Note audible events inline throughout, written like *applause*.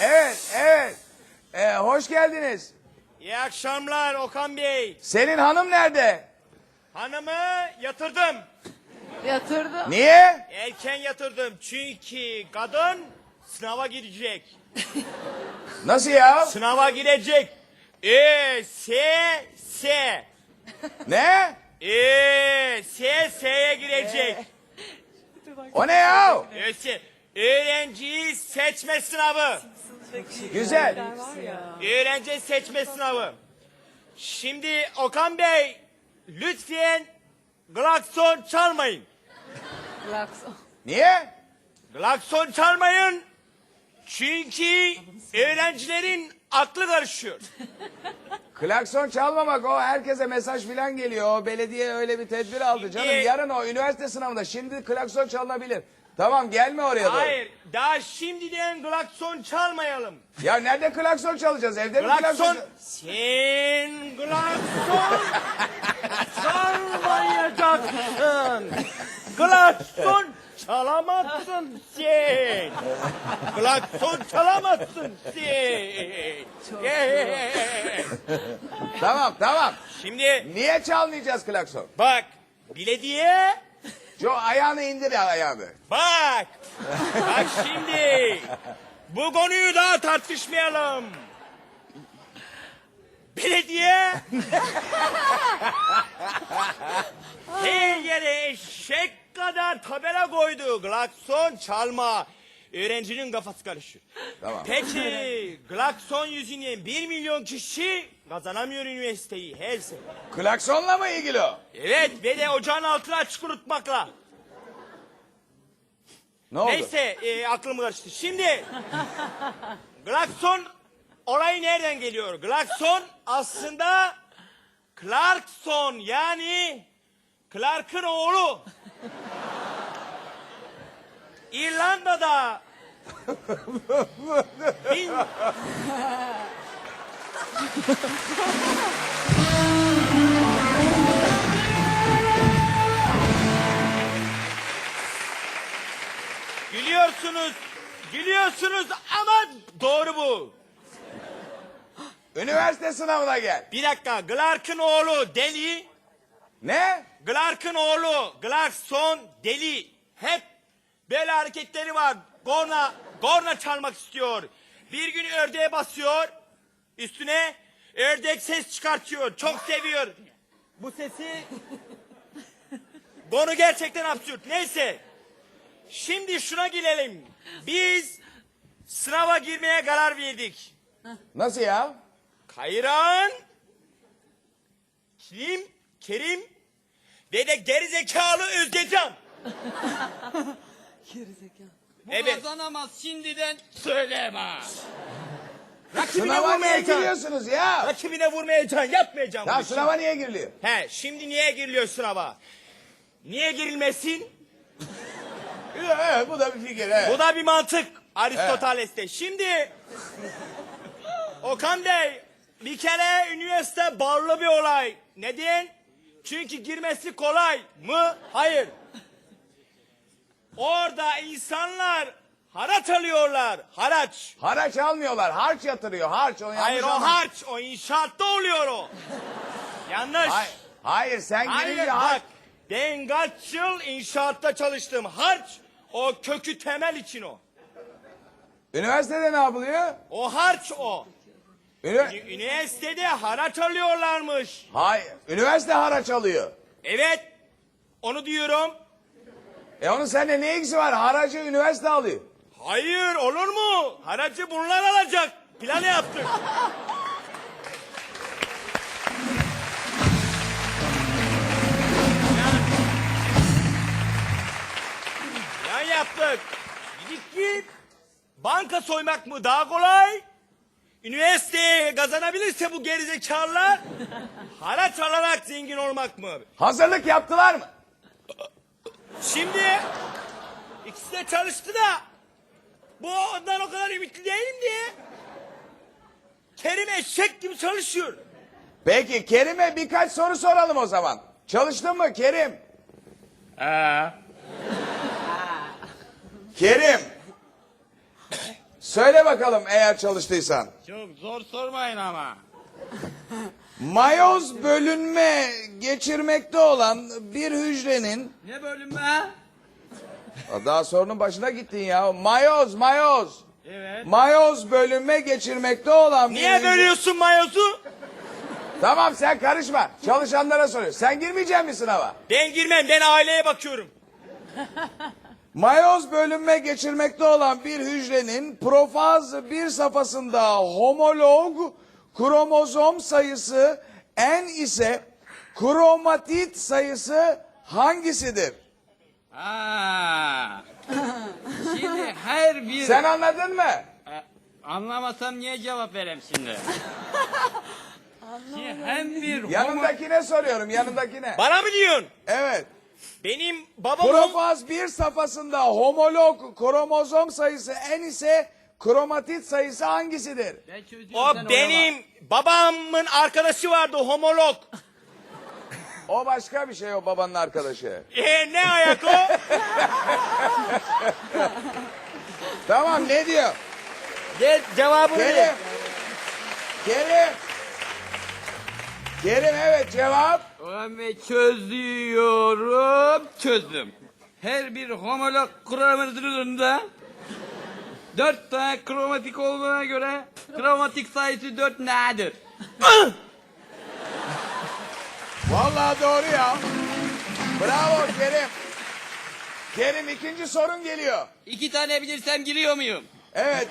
Evet, evet. Ee, hoş geldiniz. İyi akşamlar Okan Bey. Senin hanım nerede? Hanımı yatırdım. Yatırdı. Niye? Erken yatırdım çünkü kadın sınava girecek. *laughs* Nasıl ya? Sınava girecek. E, S, S. Ne? E, S, S'ye girecek. O ne ya? E, S. Öğrenciyi seçme sınavı. Güzel. Öğrenci seçme sınavı. Şimdi Okan Bey lütfen klakson çalmayın. Lakson. Niye? Klakson çalmayın. Çünkü öğrencilerin aklı karışıyor. Klakson çalmamak o herkese mesaj filan geliyor. O belediye öyle bir tedbir aldı canım. Yarın o üniversite sınavında şimdi klakson çalınabilir. Tamam gelme oraya doğru. Hayır, daha şimdiden klakson çalmayalım. Ya nerede klakson çalacağız? Evde mi klakson? Klakson... Sen klakson çalmayacaksın. Klakson çalamazsın sen. Klakson çalamazsın sen. Tamam tamam. Şimdi Niye çalmayacağız klakson? bak, belediye Şu ayağını indir ayağını. Bak! Bak şimdi! Bu konuyu daha tartışmayalım. Belediye her yere eşek kadar tabela koydu. Klakson çalma. Öğrencinin kafası karışır. Tamam. Peki klakson yüzünden bir milyon kişi kazanamıyor üniversiteyi her sene. Klaksonla mı ilgili o? Evet ve de ocağın altına açık kurutmakla. Ne oldu? Neyse e, aklım karıştı. Şimdi Glakson olayı nereden geliyor? Glakson aslında Clarkson yani Clark'ın oğlu. İrlanda'da bin, *laughs* gülüyorsunuz, gülüyorsunuz ama doğru bu. Üniversite sınavına gel. Bir dakika, Clark'ın oğlu deli, Ne? Clark'ın oğlu Clarkson deli. Hep böyle hareketleri var. Gorna, gorna çalmak istiyor. Bir gün ördeğe basıyor. Üstüne ördek ses çıkartıyor. Çok seviyor. Bu sesi... Konu gerçekten absürt. Neyse. Şimdi şuna gelelim. Biz sınava girmeye karar verdik. Nasıl ya? Kayran, Kerim, Kerim ve de gerizekalı Özgecan. *laughs* Gerizekalı. Evet. Kazanamaz şimdiden Söyleme. *laughs* Rakibine Sınava niye vurmayacaksın. giriyorsunuz ya? Rakibine vurmayacaksın, yapmayacaksın. Ya bunu. sınava niye giriliyor? He, şimdi niye giriliyor sınava? Niye girilmesin? *laughs* Evet, bu da bir fikir. Evet. Bu da bir mantık Aristoteles'te. Şimdi Okan Bey bir kere üniversite bağlı bir olay. Neden? Çünkü girmesi kolay mı? Hayır. Orada insanlar haraç alıyorlar. Haraç. Haraç almıyorlar, harç yatırıyor, harç. Onu Hayır o anladın. harç. O inşaatta oluyor o. Yanlış. Hayır, hayır sen Hayır bak. harç. Ben kaç yıl inşaatta çalıştım. Harç o kökü temel için o. Üniversitede ne yapılıyor? O harç o. Ünü- Ü- Üniversitede haraç alıyorlarmış. Hayır, üniversite haraç alıyor. Evet. Onu diyorum. E onun seninle ne ilgisi var? Haracı üniversite alıyor. Hayır olur mu? Haracı bunlar alacak. Planı yaptık. Plan yaptık. Dedik ki banka soymak mı daha kolay? Üniversiteye kazanabilirse bu gerizekalılar haraç alarak zengin olmak mı? Hazırlık yaptılar mı? Şimdi ikisi de çalıştı da bu ondan o kadar ümitli değilim diye. Kerim eşek gibi çalışıyor. Peki Kerim'e birkaç soru soralım o zaman. Çalıştın mı Kerim? *laughs* Kerim. Söyle bakalım eğer çalıştıysan. Çok zor sormayın ama. *laughs* Mayoz bölünme geçirmekte olan bir hücrenin Ne bölünme? daha sorunun başına gittin ya. Mayoz, mayoz. Evet. Mayoz bölünme geçirmekte olan bir Niye hücre- bölüyorsun mayozu? Tamam sen karışma. Çalışanlara soruyor. Sen girmeyecek misin sınava? Ben girmem ben aileye bakıyorum. *laughs* Mayoz bölünme geçirmekte olan bir hücrenin profaz bir safhasında homolog kromozom sayısı n ise kromatit sayısı hangisidir? Ha. Şimdi her bir... Sen anladın mı? E, Anlamasam niye cevap vereyim şimdi? Şimdi hem bir homo... Yanındakine soruyorum yanındakine. Bana mı diyorsun? Evet. Benim babam Profaz bir safhasında homolog kromozom sayısı n ise kromatit sayısı hangisidir? Ben çözüyorum, o benim babamın arkadaşı vardı homolog. O başka bir şey o babanın arkadaşı. E, ne ayak o? *laughs* Tamam ne diyor? De, cevabını Kerim. ver. Kerim. Kerim evet cevap. oynama. Ve çözüyorum, çözdüm. Her bir homolog kromozomunda dört tane kromatik olduğuna göre kromatik sayısı dört nedir? Vallahi doğru ya. Bravo Kerim. Kerim ikinci sorun geliyor. İki tane bilirsem giriyor muyum? Evet.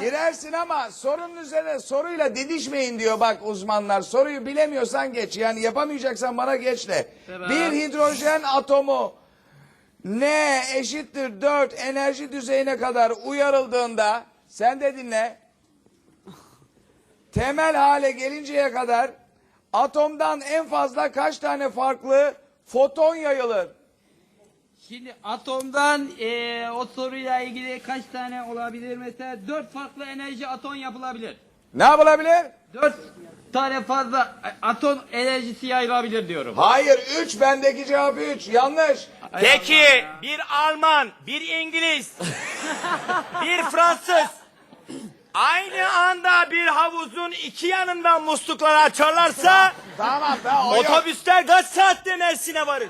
Girersin ama sorunun üzerine soruyla didişmeyin diyor bak uzmanlar. Soruyu bilemiyorsan geç. Yani yapamayacaksan bana geç de. Tamam. Bir hidrojen atomu N eşittir 4 enerji düzeyine kadar uyarıldığında sen de dinle. Temel hale gelinceye kadar atomdan en fazla kaç tane farklı foton yayılır? Şimdi atomdan eee, o soruyla ilgili kaç tane olabilir? Mesela dört farklı enerji atom yapılabilir. Ne yapılabilir? Dört tane fazla atom enerjisi yayılabilir diyorum. Hayır 3 bendeki cevap 3 yanlış. Peki bir Alman, bir İngiliz, *laughs* bir Fransız aynı anda bir havuzun iki yanından muslukları açarlarsa Tamam o yok. otobüsler kaç saatte Mersin'e varır?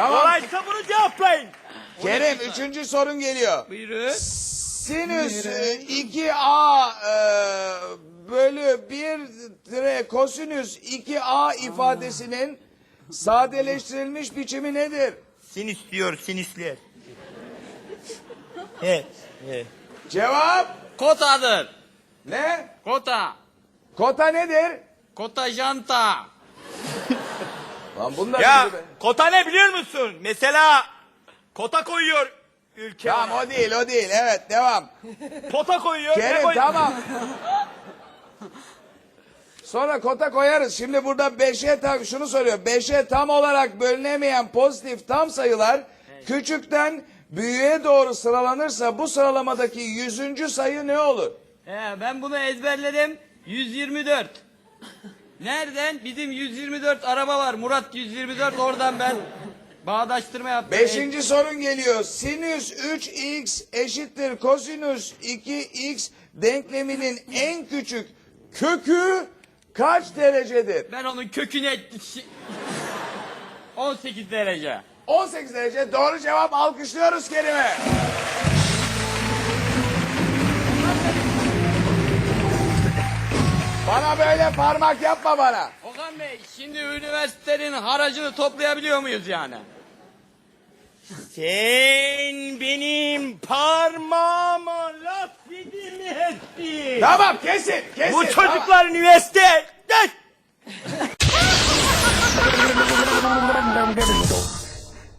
Tamam. Kolaysa bunu cevaplayın. Kerim üçüncü sorun geliyor. Buyurun. Sinüs e, 2a e, bölü 1 tire kosinüs 2a ifadesinin sadeleştirilmiş biçimi nedir? Sinüs diyor sinüsler. *laughs* Evet. evet. Cevap Kotadır. ne? Kota. Kota nedir? Kota janta. Lan bunlar Ya gibi be. kota ne biliyor musun? Mesela kota koyuyor ülke. Tamam o değil o değil evet devam. Pota koyuyor. ne Kerim koyuyor? tamam. Sonra kota koyarız. Şimdi burada 5'e tam şunu soruyor. 5'e tam olarak bölünemeyen pozitif tam sayılar küçükten büyüğe doğru sıralanırsa bu sıralamadaki yüzüncü sayı ne olur? He, ben bunu ezberledim. 124. Nereden? Bizim 124 araba var. Murat 124 oradan ben bağdaştırma yaptım. Beşinci sorun geliyor. Sinüs 3x eşittir kosinüs 2x denkleminin en küçük kökü kaç derecedir? Ben onun köküne 18 derece. 18 derece doğru cevap alkışlıyoruz Kerim'e. Bana böyle parmak yapma bana. Okan Bey şimdi üniversitenin haracını toplayabiliyor muyuz yani? Sen benim parmağıma laf mi ettin? Tamam kesin kesin. Bu tamam. çocuklar üniversite. Gel. *laughs*